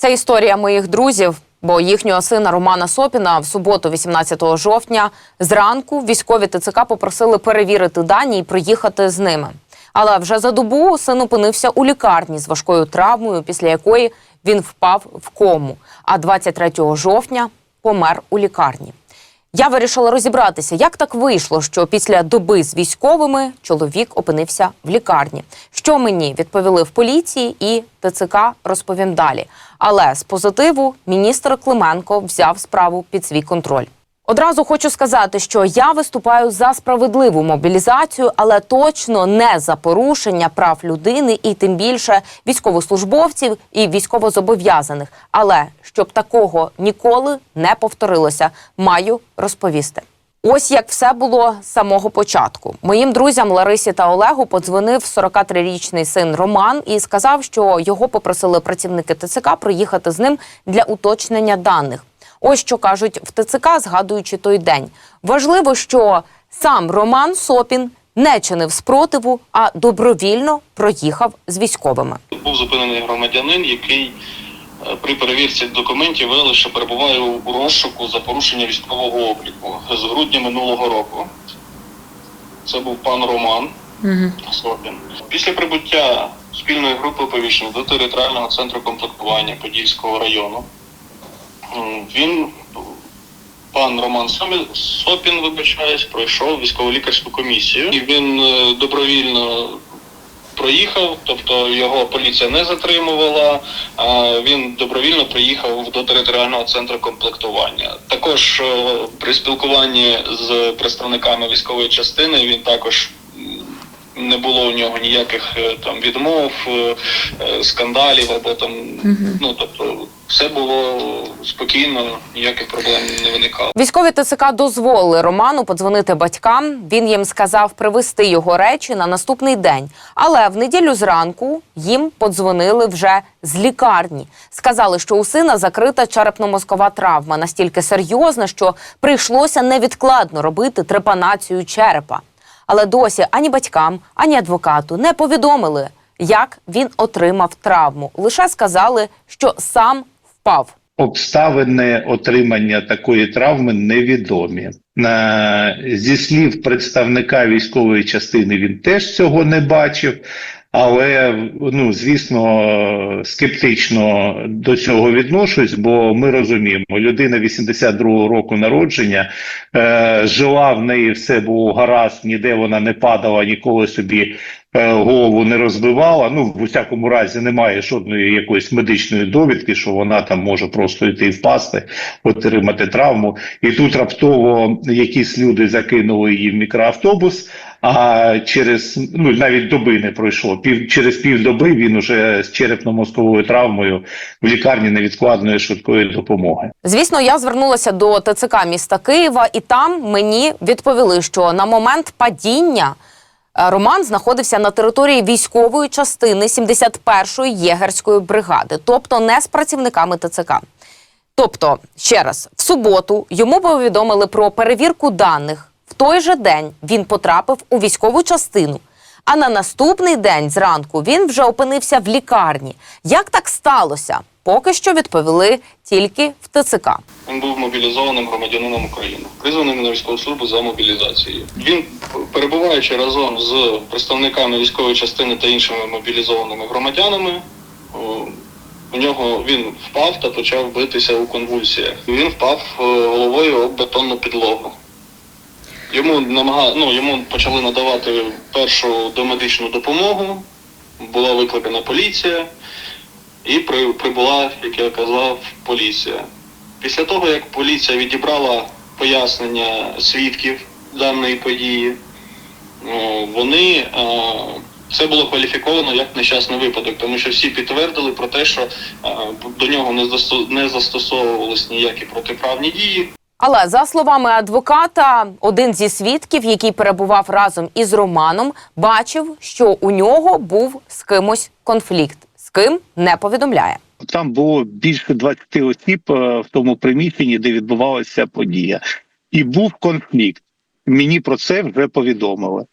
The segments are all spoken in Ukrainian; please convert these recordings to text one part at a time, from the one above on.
Це історія моїх друзів, бо їхнього сина Романа Сопіна в суботу, 18 жовтня, зранку військові ТЦК попросили перевірити дані і приїхати з ними. Але вже за добу син опинився у лікарні з важкою травмою, після якої він впав в кому. А 23 жовтня помер у лікарні. Я вирішила розібратися, як так вийшло, що після доби з військовими чоловік опинився в лікарні. Що мені відповіли в поліції і ТЦК розповім далі. Але з позитиву міністр Клименко взяв справу під свій контроль. Одразу хочу сказати, що я виступаю за справедливу мобілізацію, але точно не за порушення прав людини і тим більше військовослужбовців і військовозобов'язаних. Але щоб такого ніколи не повторилося, маю розповісти. Ось як все було з самого початку. Моїм друзям Ларисі та Олегу подзвонив 43-річний син Роман і сказав, що його попросили працівники ТЦК приїхати з ним для уточнення даних. Ось що кажуть в ТЦК, згадуючи той день. Важливо, що сам Роман Сопін не чинив спротиву, а добровільно проїхав з військовими. Був зупинений громадянин, який е, при перевірці документів виявили, що перебуває у розшуку за порушення військового обліку з грудня минулого року. Це був пан Роман Сопін. Після прибуття спільної групи оповіщення до територіального центру комплектування Подільського району він, пан Роман Сопін, вибачаюсь, пройшов військово-лікарську комісію, і він е, добровільно проїхав, тобто його поліція не затримувала. Він добровільно приїхав до територіального центру комплектування. Також е, при спілкуванні з представниками військової частини він також. Не було у нього ніяких е, там відмов, скандалів або там ну тобто все було спокійно, ніяких проблем не виникало. Військові ТЦК дозволили Роману подзвонити батькам. Він їм сказав привезти його речі на наступний день. Але в неділю зранку їм подзвонили вже з лікарні. Сказали, що у сина закрита черепно-мозкова травма настільки серйозна, що прийшлося невідкладно робити трепанацію черепа. Але досі ані батькам, ані адвокату не повідомили, як він отримав травму. Лише сказали, що сам впав. Обставини отримання такої травми невідомі. Е, Зі слів представника військової частини він теж цього не бачив, але ну звісно скептично до цього відношусь, бо ми розуміємо, людина 82-го року народження е, жила в неї, все було гаразд, ніде вона не падала, ніколи собі голову не розбивала. Ну, в усякому разі, немає жодної якоїсь медичної довідки, що вона там може просто йти і впасти, отримати травму. І тут раптово якісь люди закинули її в мікроавтобус. А через ну навіть доби не пройшло. Пів через півдоби він уже з черепно-мозковою травмою в лікарні невідкладної швидкої допомоги. Звісно, я звернулася до ТЦК міста Києва, і там мені відповіли, що на момент падіння е, Роман знаходився на території військової частини 71-ї єгерської бригади, тобто не з працівниками ТЦК. Тобто, ще раз, в суботу йому повідомили про перевірку даних. В той же день він потрапив у військову частину. А на наступний день зранку він вже опинився в лікарні. Як так сталося? Поки що відповіли тільки в ТЦК. Він був мобілізованим громадянином України, призваним на військову службу за мобілізацією. Він, перебуваючи разом з представниками військової частини та іншими мобілізованими громадянами, у нього він впав та почав битися у конвульсіях. Він впав е, головою об бетонну підлогу. Йому намага... ну, йому почали надавати першу домедичну допомогу, була викликана поліція і при, прибула, як я казав, поліція. Після того, як поліція відібрала пояснення свідків даної події, о, вони е, це було кваліфіковано як нещасний випадок, тому що всі підтвердили про те, що е, до нього не застосовувались ніякі протиправні дії. Але за словами адвоката, один зі свідків, який перебував разом із Романом, бачив, що у нього був з кимось конфлікт. З ким не повідомляє. Там було більше 20 осіб е, в тому приміщенні, де відбувалася подія, і був конфлікт. Мені про це вже повідомили.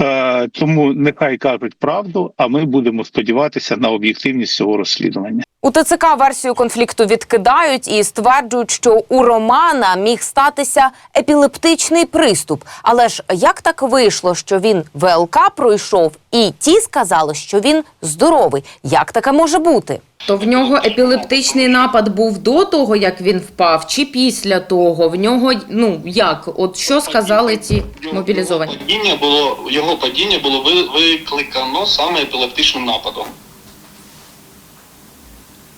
Е, тому нехай кажуть правду, а ми будемо сподіватися на об'єктивність цього розслідування. У ТЦК версію конфлікту відкидають і стверджують, що у Романа міг статися епілептичний приступ. Але ж як так вийшло, що він ВЛК пройшов, і ті сказали, що він здоровий? Як таке може бути? То в нього епілептичний напад був до того, як він впав, чи після того? В нього ну як? От що сказали ці мобілізовані? Його падіння було, його падіння було ви- викликано саме епілептичним нападом.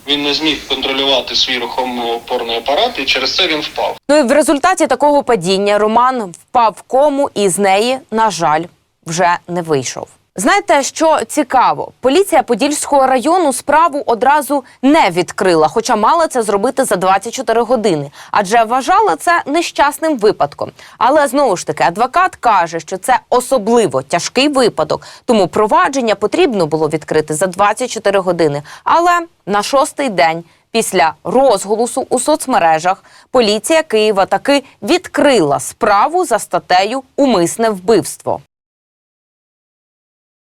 Він не зміг контролювати свій рухомо-опорний апарат, і через це він впав. Ну і в результаті такого падіння Роман впав в кому і з неї, на жаль, вже не вийшов. Знаєте, що цікаво? Поліція Подільського району справу одразу не відкрила, хоча мала це зробити за 24 години, адже вважала це нещасним випадком. Але знову ж таки, адвокат каже, що це особливо тяжкий випадок, тому провадження потрібно було відкрити за 24 години. Але на шостий день Після розголосу у соцмережах поліція Києва таки відкрила справу за статтею Умисне вбивство.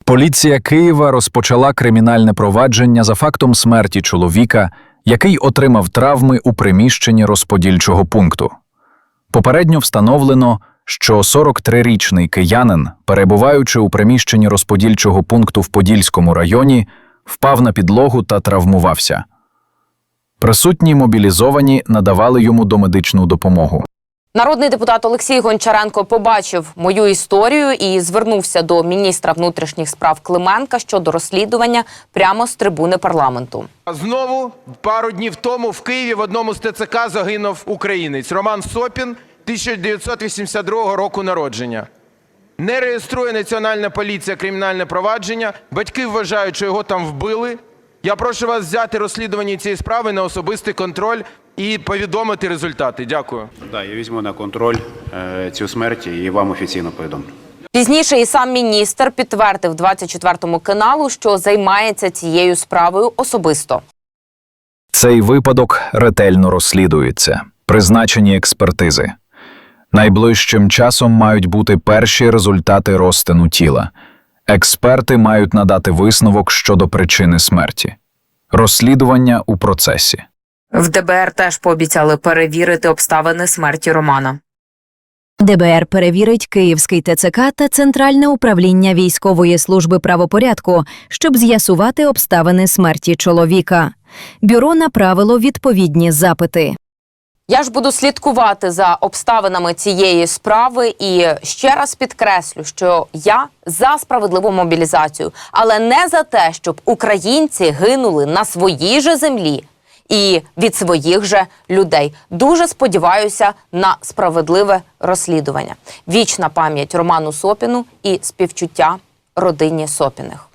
Поліція Києва розпочала кримінальне провадження за фактом смерті чоловіка, який отримав травми у приміщенні розподільчого пункту. Попередньо встановлено, що 43-річний киянин, перебуваючи у приміщенні розподільчого пункту в Подільському районі, впав на підлогу та травмувався. Присутні мобілізовані надавали йому домедичну допомогу. Народний депутат Олексій Гончаренко побачив мою історію і звернувся до міністра внутрішніх справ Клименка щодо розслідування прямо з трибуни парламенту. Знову пару днів тому в Києві в одному з ТЦК загинув українець Роман Сопін 1982 року народження. Не реєструє Національна поліція кримінальне провадження. Батьки вважають, що його там вбили. Я прошу вас взяти розслідування цієї справи на особистий контроль і повідомити результати. Дякую. Да, я візьму на контроль е, цю смерть і вам офіційно повідомлю. Пізніше і сам міністр підтвердив 24-му каналу, що займається цією справою особисто. Цей випадок ретельно розслідується, призначені експертизи. Найближчим часом мають бути перші результати розтину тіла. Експерти мають надати висновок щодо причини смерті. Розслідування у процесі. В ДБР теж пообіцяли перевірити обставини смерті Романа. ДБР перевірить Київський ТЦК та Центральне управління військової служби правопорядку, щоб з'ясувати обставини смерті чоловіка. Бюро направило відповідні запити. Я ж буду слідкувати за обставинами цієї справи і ще раз підкреслю, що я за справедливу мобілізацію, але не за те, щоб українці гинули на своїй же землі і від своїх же людей. Дуже сподіваюся на справедливе розслідування. Вічна пам'ять Роману Сопіну і співчуття родині Сопіних.